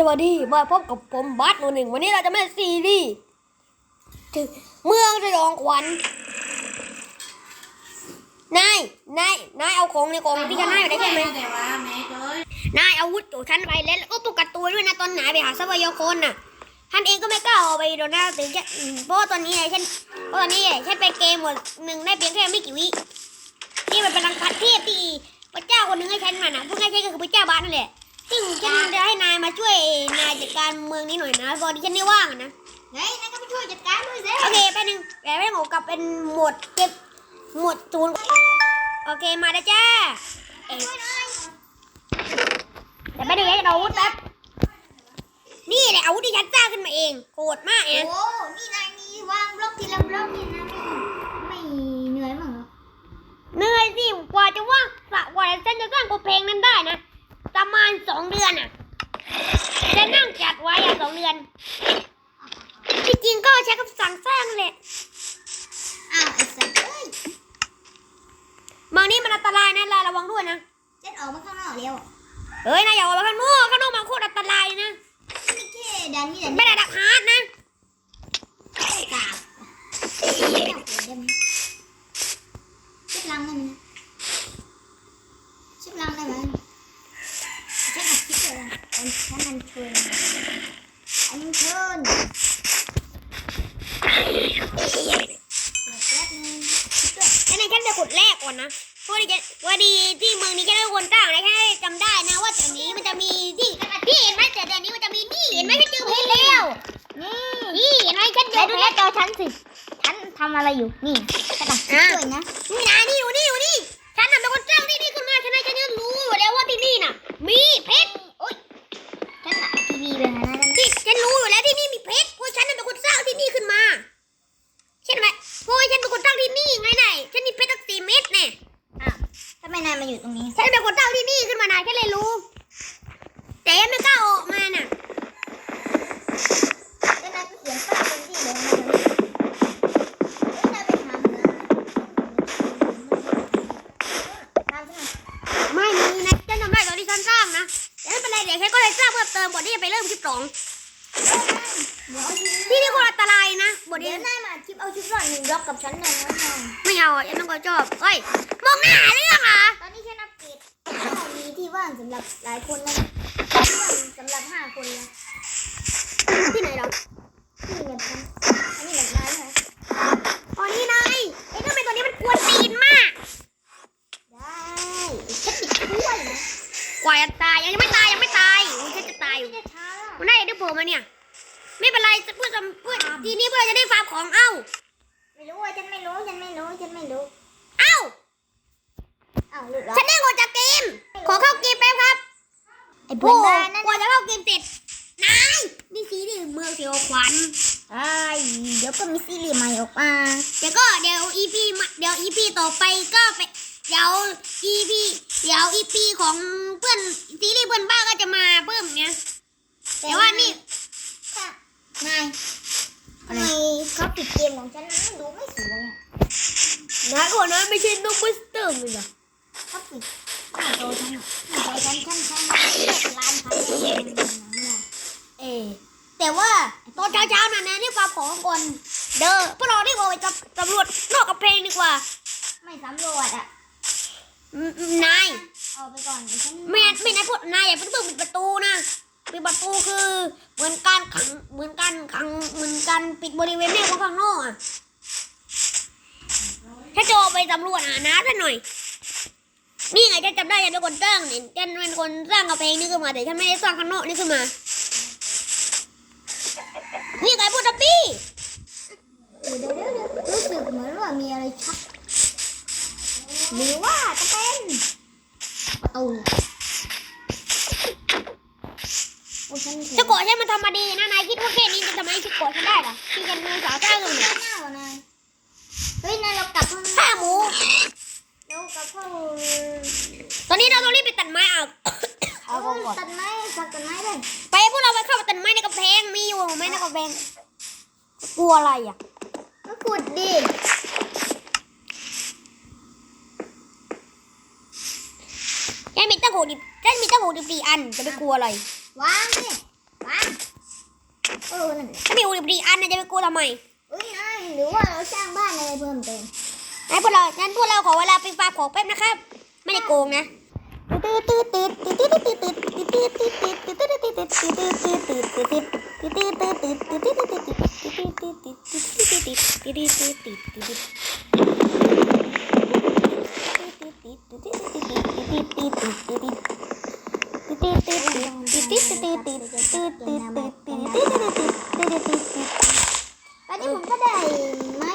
สวัสดีมาพบกับผมบัสโนหนึ่งวันนี้เราจะมาซีรีส์ถึงเมืองสยองขวัญนายนายนายเอาของในกล่องที่ฉันให้ไปได้ใช่ไหมแต่ว่าแม่เอ้ยนายเอาอาวุธของฉันไปแล้วแล้วก็ตุกกัดตัวด้วยนะตอนไหนไปหาทรัพยากรน่ะท่านเองก็ไม่กล้าเอาไปโดนหน้าตื่นแค่อืมเพราะว่าตอนนี้ไงฉันเพราะตอนนี้ไงฉันไปเกมหมดหนึ่งได้เพียงแค่ไม่กี่วิที่มันเป็นรังคัดเทพที่พระเจ้าคนหนึงให้ฉันมาน่ะพวกให้ฉันก็คือพระเจ้าบ้านนั่นแหละ ซึ่งฉันจะให้นายมาช่วยนายจัดการเมืองนี้หน่อยนะเพอดีฉันไม่ว่างอะนะ เฮ้ยนายก็ไปช่วยจัดการด้วยสิโอเคแป๊บนึงแต่ไม่หมกลับเป็นหมวดเก็บหมวดศูนย์โอเคมาแล้วจ้าเอ๊ะแต่ไม่ได้ให้เราอาวุธแป๊บนี่แหละอาวุธที่ฉันสร้างขึ้นมาเองโหดมากโอ้เองนี่นายนี่วางบล็อกทีละบล็อกนี่นะไม่ไม่เหนื่อยมั้งเหรอ เหนื่อยสิกว่าจะว่างสะกว่าฉันจะสร้างกบเพลงนั้นได้นะ ประมาณสองเดือนอะ จะนั่งจัดไว้อะสองเดือนที่จริงก็ใช้คำสั่งสร้างนั่นแหละอ้าวไอ้สัตว์เอ้ยเมืองนี้มันอันตรายนะลาระวังด้วยนะฉันออกมาข้างนอกแล้วเฮ้ยนายอย่าออกมาข้างนอกข้างนอกมันโคตรอันตรายเลยนะนี่แค่ดันนี่ดันไม่นี่ได้ดักฮาร์ดนะกราบไม่เอาเปิดได้ไหมชิบลังได้ไหมนะชิบลังได้ไหมฉันอัดคลิปเลยนะเอาฉัน อันเชิญอันเชิญเดี๋ยวแป๊บนึงคิดด้วยไอ้นายฉันไปขุดแรกก่อนนะเพราะดีจะว่าดีที่เมืองนี้ฉันได้คนตั้งนะแค่จำได้นะว่าแถวนี้มันจะมีที่ที่เห็นไหมแต่แถวนี้มันจะมีนี่เห็นไหมฉันเจอเพชรแล้วนี่นี่เห็นไหมฉันเจแล้อวดูเพหน้าชรจอฉันสิฉันทำอะไรอยู่นี่กระดาษช่วยนะนี่นะนี่อยู่นี่อยู่นี่ฉันน่ะเป็นคนสร้างที่นี่ขึ้นมาฉันน่ะฉันจะรู้อยู่แล้วว่าที่นี่น่ะ มีเพชร ทำไมนายมาอยู่ตรงนี้ฉันเป็นคนสร้างที่นี่ขึ้นมานายฉันเลยรู้ แต่ยังไม่กล้าออกมาน่ะแล้วนายก็เขียนป้ายเป็นที่ลยนะแล้วนายไปหาเหมืองตามฉันมาไม่มีนะฉันจำได้ตอนที่ฉันสร้างนะแต่ไม่เป็นไรเดี๋ยวฉันก็เลยสร้างเพิ่มเติมก่อนที่จะไปเริ่มคลิปสอง เดี๋ยวเอาชุดที่นี่คนอันตรายนะบทเดี๋นี้ยวนายมาคลิปเอาชุดรอดหนึ่งบล็อกกับฉันหน่อยนะไม่เอาอะฉันไม่ค่อยชอบเฮ้ยมองหน้าเรื่องอะตอนนี้ฉันอัปเกรดมีที่ว่างสำหรับหลายคนแล้วที่ว่างสำหรับห้าคนแล้วที่ไหนเรา อทีนี้เพื่อจะได้ฟาร์มของเอ้า ไม่รู้อะฉันไม่รู้ฉันไม่รู้ฉันไม่รู้เอ้าอ้าวหลุดเหรอฉันได้ออกจากเกม ขอเข้าเกมแป๊บครับไอ้โอ้เพื่อนบ้านนั่นกว่าจะเข้าเกมเสร็จนายนี่สีนี่เมืองเสียวขวัญไอ้เดี๋ยวก็มีซีรีส์ใหม่ออกมาเดี๋ยวก็เดี๋ยวอีพีเดี๋ยวอีพีต่อไปก็ไปเดี๋ยวอีพีเดี๋ยวอีพีของเพื่อนซีรีส์เพื่อนบ้านก็จะมาเพิ่มเนี่ยแต่ว่านี่ค่ะนาย ทำไมเขาปิดเกมของฉันนะดูไม่สวยอะนายก่อนนะไม่ใช่น้องบัสเตอร์เลยเหรอเขาปิดหน้าจอฉันอะหน้าจอฉันฉันใช้มาเจ็ดล้านพันเลยนะเออแต่ว่าตอนเช้าๆน่ะนะที่ฟาร์มของก่อนเด้อพวกเราได้ออกไปจับตำรวจนอกกับเพลงดีกว่า ไม่สำรวจอะอืมอืมนายเอาไปก่อนเดี๋ยวฉันไม่ไม่นายพูดนายอย่าเพิ่งเพิ่งปิดประตูนะ ปิดประตูคือ เหมือนการขังเหมือนการขังเหมือนการปิดบริเวณแม่ของข้างนอกอะถ้าจไปสำรวจหาน้าท่านหน่อย นี่ไงจะจำได้ยังเป็นคนสร้างเนี่ยฉันเป็นคนสร้างกระเพงนี่ขึ้นมาแต่ฉันไม่ได้สร้างข้างนอกนี่ขึ้นมา นี้จะทำไมฉันโกรธฉันได้เหรอที่ฉันเป็นสาวสร้างขึ้นมาเน่านายเฮ้ยนายเรากลับห้องฆ่าหมูเรากลับห้องตอนนี้เราต้องรีบไปตัดไม้เอาเอาก่อนตัดไม้สักตัดไม้เลยไปพวกเราไปเข้าไปตัดไม้ในกระแพงมีอยู่ไหมในกระแพงกลัวอะไรอะก็ขุดดิแค่มีตั้งหกดิบแค่มีตั้งหกดิบสี่อันจะไปกลัวอะไรวางสิวาง เออนั่นแหละถ้ามีอุปกรณ์อันน่ะจะไปกลัวทำไมเอ้ยนายหรือว่าเราสร้างบ้านอะไรเพิ่มเติมงั้นพวกเรางั้นพวกเราขอเวลาไปฟาร์มของแป๊บนะครับ ไม่ได้โกงนะตอนนี้ผมก็ได้ไม้เป็น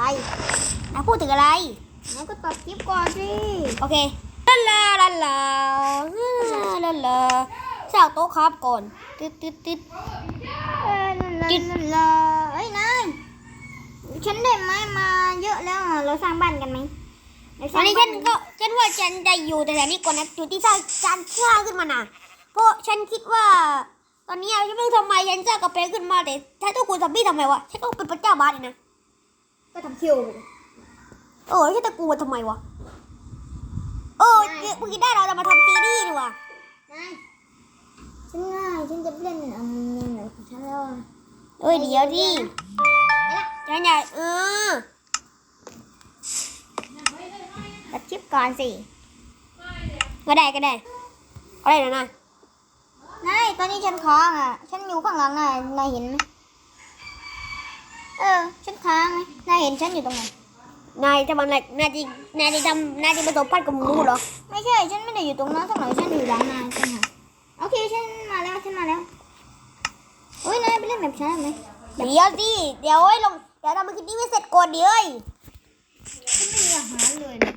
อะไรนายพูดถึงอะไรงั้นก็ตัดคลิปก่อนสิโอเคลาลาลาลาลาลาสร้างโต๊ะครับก่อนตึ๊ดตึ๊ดตึ๊ดเออนั่นละนั่นละเอ้ยนายฉันได้ไม้มาเยอะแล้วอะเราสร้างบ้านกันไหมเราสตอร้านงนี้บ้าฉันก็ฉันว่าฉันจะอยู่แต่แถวนี้ก่อนนะจุดที่สร้างการสร้างขึ้นมาน่ะเพราะฉันคิดว่า ตอนนี้ฉันไม่รู้ทำไมฉันสร้างกระเป๋ขึ้นมาแต่ถ้าต้องกูซอมบี้ทำไมวะฉันก็เป็นพระเจ้าบ้านนี่นะ ก็ทำเที่ยวเออฉันจะกลัวทำไมวะเออเมื่อกี้ได้เราจะมาทำซีรีส์ดีกว่านายฉันง่ายฉันจะเล่นอันนี้หน่อยของฉันแล้วอะเอ้ยเดี๋ยวดิฉันอยากเออตัดคลิปก่อนสิก็ได้ก็ได้อะไรนะนะ นายตอนนี้ฉันค้างอะ ฉันอยู่ข้างหลังนายนายเห็นไหม เออ ฉันค้างไหมนายเห็นฉันอยู่ตรงไหน นายจะมาอะไรนายจะนายจะทำนายจะผสมพันธุ์กับหมูเหรอ ไม่ใช่ ฉันไม่ได้อยู่ตรงนั้นสักหน่อยฉันอยู่หลังนายฉันหาโอเค ฉันมาแล้ว ฉันมาแล้วโอ้ย นายไปเล่นแบบฉันได้ไหมเดี๋ยวสิ เดี๋ยวเอ้ยลง เดี๋ยวเรามาคิดนี้ไม่เสร็จก่อนเดี๋ยวเอ้ยฉันไม่มีอาหารเลยนะ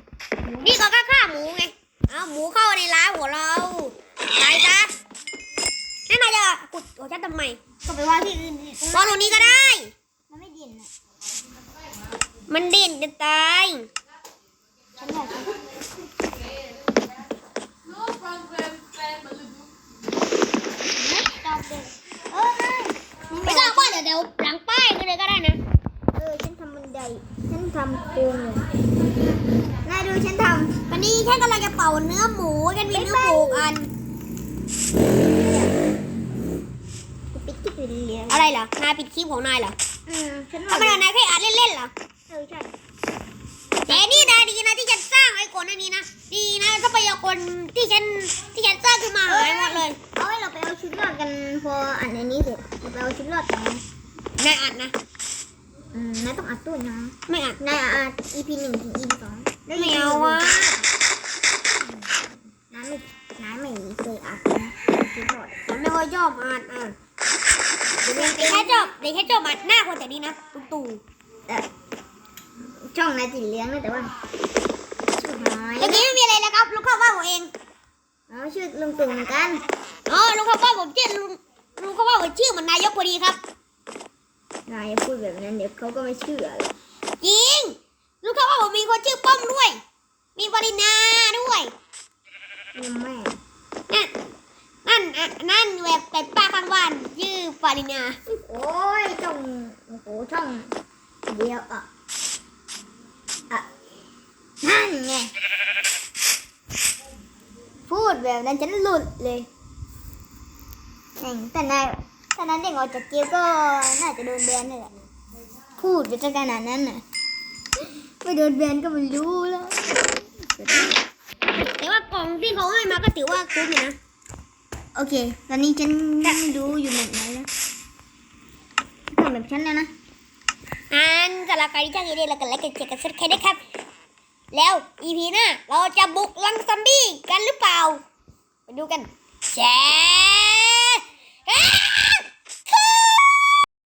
นี่ก็ฆ่าหมูไง เอาหมูเข้าในร้านของเราตายซะนั่นนายจะกุดของฉันทำไมก็ไปว่าที่อื่นดิวางตรงนี้ก็ได้ มันไม่ดินอะมันเด่นจะตายฉันอยากจะไม่ตอบเลยเออนายไม่ต้องบ้านเดี๋ยวเดี๋ยวหลังป้ายก็เลยก็ได้นะเออฉันทำบันไดฉันทำโกงเลยนายดูฉันทตอนนี้ฉันกำลังจะเป่าเนื้อหมูฉันมีเนื้อหมูอันำปิดคลิปไปเรียนอะไรเหรอนายปิดคลิปของนายเหรอ อืมฉันทำไมล่ะนายแค่อัดเล่นๆเหรอ เออใช่แต่นี่นายดีนะที่ฉันสร้างไอ้ก่อนหน้านี้นะดีนะทรัพยากรที่ฉันที่ฉันสร้างขึ้นมาหายหมดเลยเอาให้เราไปเอาชุดรอดกันพออันในนี้เสร็จเราไปเอาชุดรอดกันนะนายอัดนะ อืมนายต้องอัดตู้นะไม่อัดนายอัด EP หนึ่งถึง EP สองได้ไม่เอาวะนายไม่นายไม่เคยอัดนะชุดรอดมันไม่ค่อยชอบอัดอะ เดี๋ยวแค่ชอบเดี๋ยวแค่ชอบอัดหน้าคนแต่นี้นะตุ๊ตู่แต่ช่องนายสีเหลืองนะแต่ว่าชื่อหายเมื่อกี้ไม่มีอะไรแล้วครับลูกเข้าบ้านผมเองเอาชื่อลุงตู่เหมือนกันอ๋อลูกเข้าบ้านผมชื่อลุงลุงเข้าบ้านผมชื่อเหมือนนายกพอดีครับนายอย่าพูดแบบนั้นเดี๋ยวเขาก็ไม่เชื่อหรอกจริงลูกเข้าบ้านผมมีคนชื่อป้อมด้วย มีปรินาด้วยยังไม่ นั่นนั่นอะนั่นแบบแต่ป้าข้างบ้าน ชื่อปรินาโอ้ยช่องโอ้โหช่องเดียวอะอะนั่นไงพูดแบบนั้นฉันหลุดเลยแม่งแต่นายถ้านายเด้งออกจากเกมก็น่าจะโดนแบนนี่แหละพูดไปจนขนาดนั้นน่ะไม่โดนแบนก็ไม่รู้แล้วแต่ว่ากล่องที่เขาให้มาก็ถือว่าคุ้มอยู่นะ โอเค ตอนนี้ฉันไม่รู้อยู่แบบไหนแล้วทำ แบบฉันแล้วนะอันสารับใครที่ชอบกินเด็แล้วกันแล้วกันเจอกันสักแค่นี้ครับ แล้วอีพีหน้าเราจะบุกลังซอมบี้กันหรือเปล่า ไปดูกันแชร์